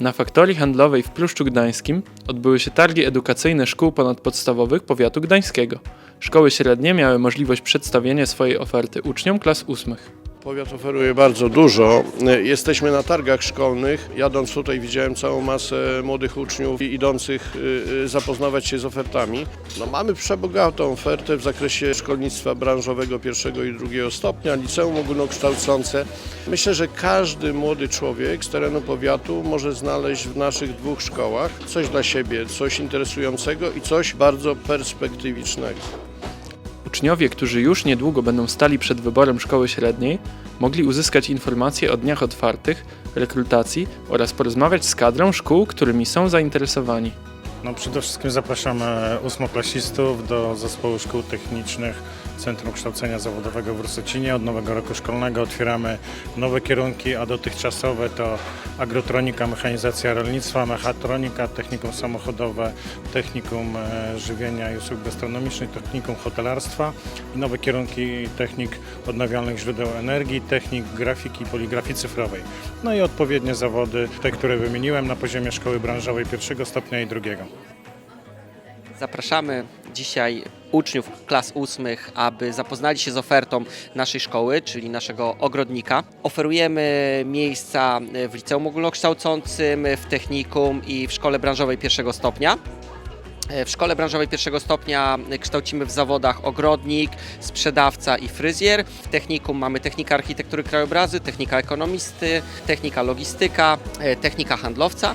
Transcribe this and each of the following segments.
Na faktorii handlowej w Pruszczu Gdańskim odbyły się targi edukacyjne szkół ponadpodstawowych powiatu gdańskiego. Szkoły średnie miały możliwość przedstawienia swojej oferty uczniom klas ósmych. Powiat oferuje bardzo dużo. Jesteśmy na targach szkolnych. Jadąc tutaj widziałem całą masę młodych uczniów idących y, y, zapoznawać się z ofertami. No, mamy przebogatą ofertę w zakresie szkolnictwa branżowego pierwszego i drugiego stopnia, liceum ogólnokształcące. Myślę, że każdy młody człowiek z terenu powiatu może znaleźć w naszych dwóch szkołach coś dla siebie, coś interesującego i coś bardzo perspektywicznego. Uczniowie, którzy już niedługo będą stali przed wyborem szkoły średniej, mogli uzyskać informacje o dniach otwartych, rekrutacji oraz porozmawiać z kadrą szkół, którymi są zainteresowani. No przede wszystkim zapraszamy ósmoklasistów do Zespołu Szkół Technicznych Centrum Kształcenia Zawodowego w Rusocinie. Od nowego roku szkolnego otwieramy nowe kierunki, a dotychczasowe to agrotronika, mechanizacja rolnictwa, mechatronika, technikum samochodowe, technikum e, żywienia i usług gastronomicznych, technikum hotelarstwa i nowe kierunki technik odnawialnych źródeł energii, technik grafiki i poligrafii cyfrowej. No i odpowiednie zawody, te, które wymieniłem na poziomie szkoły branżowej pierwszego stopnia i drugiego. Zapraszamy dzisiaj uczniów klas ósmych, aby zapoznali się z ofertą naszej szkoły, czyli naszego ogrodnika. Oferujemy miejsca w liceum ogólnokształcącym, w technikum i w szkole branżowej pierwszego stopnia. W szkole branżowej pierwszego stopnia kształcimy w zawodach ogrodnik, sprzedawca i fryzjer. W technikum mamy technika architektury krajobrazy, technika ekonomisty, technika logistyka, e, technika handlowca.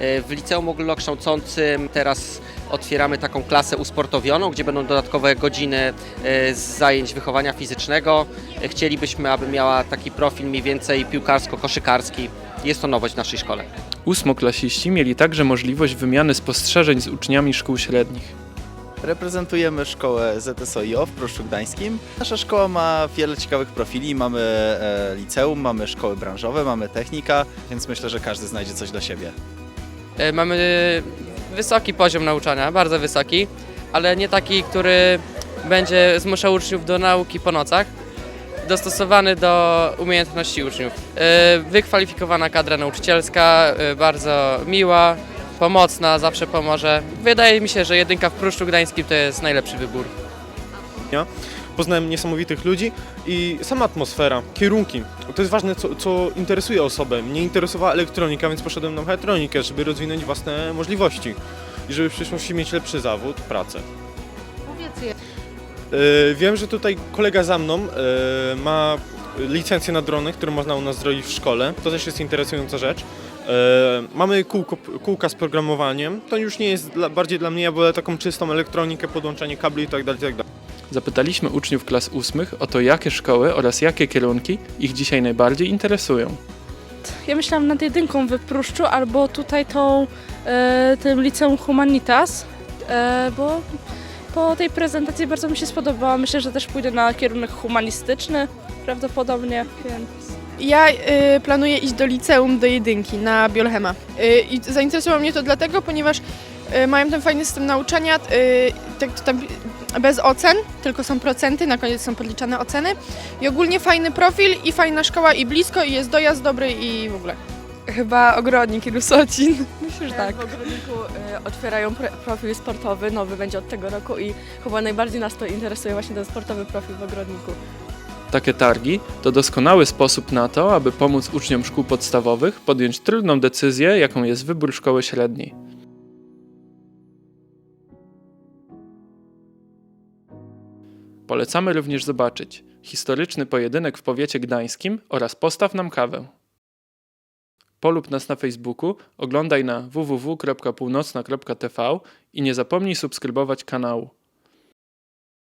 E, W liceum ogólnokształcącym teraz otwieramy taką klasę usportowioną, gdzie będą dodatkowe godziny e, z zajęć wychowania fizycznego. E, Chcielibyśmy, aby miała taki profil mniej więcej piłkarsko-koszykarski. Jest to nowość w naszej szkole. Ósmoklasiści mieli także możliwość wymiany spostrzeżeń z uczniami szkół średnich. Reprezentujemy szkołę ZSOIO w Pruszczu Gdańskim. Nasza szkoła ma wiele ciekawych profili. Mamy liceum, mamy szkoły branżowe, mamy technika, więc myślę, że każdy znajdzie coś dla siebie. E, Mamy wysoki poziom nauczania, bardzo wysoki, ale nie taki, który będzie zmuszał uczniów do nauki po nocach, dostosowany do umiejętności uczniów. E, Wykwalifikowana kadra nauczycielska, e, bardzo miła, pomocna, zawsze pomoże. Wydaje mi się, że jedynka w Pruszczu Gdańskim to jest najlepszy wybór. Poznałem niesamowitych ludzi i sama atmosfera, kierunki. To jest ważne, co, co interesuje osobę. Mnie interesowała elektronika, więc poszedłem na mechatronikę, żeby rozwinąć własne możliwości i żeby w przyszłości mieć lepszy zawód, pracę. Yy, wiem, że tutaj kolega za mną yy, ma licencję na drony, które można u nas zrobić w szkole. To też jest interesująca rzecz. Yy, mamy kółko, kółka z programowaniem. To już nie jest dla, bardziej dla mnie, ja wolę taką czystą elektronikę, podłączanie kabli tak itd. itd. Zapytaliśmy uczniów klas ósmych o to, jakie szkoły oraz jakie kierunki ich dzisiaj najbardziej interesują. Ja myślałam nad jedynką w Pruszczu albo tutaj tą, e, tym liceum Humanitas, e, bo po tej prezentacji bardzo mi się spodobała. Myślę, że też pójdę na kierunek humanistyczny prawdopodobnie, więc... Ja y, planuję iść do liceum, do jedynki na Biolchema. Y, I zainteresowało mnie to dlatego, ponieważ y, mają ten fajny system nauczania, y, tak, tam, bez ocen, tylko są procenty, na koniec są podliczane oceny. I ogólnie fajny profil i fajna szkoła i blisko i jest dojazd dobry i w ogóle. Chyba ogrodnik i Rusocin. Myślę, że tak. W ogrodniku y, otwierają pre- profil sportowy, nowy będzie od tego roku i chyba najbardziej nas to interesuje właśnie ten sportowy profil w ogrodniku. Takie targi to doskonały sposób na to, aby pomóc uczniom szkół podstawowych podjąć trudną decyzję, jaką jest wybór szkoły średniej. Polecamy również zobaczyć historyczny pojedynek w powiecie gdańskim oraz postaw nam kawę. Polub nas na Facebooku, oglądaj na www.północna.tv i nie zapomnij subskrybować kanału.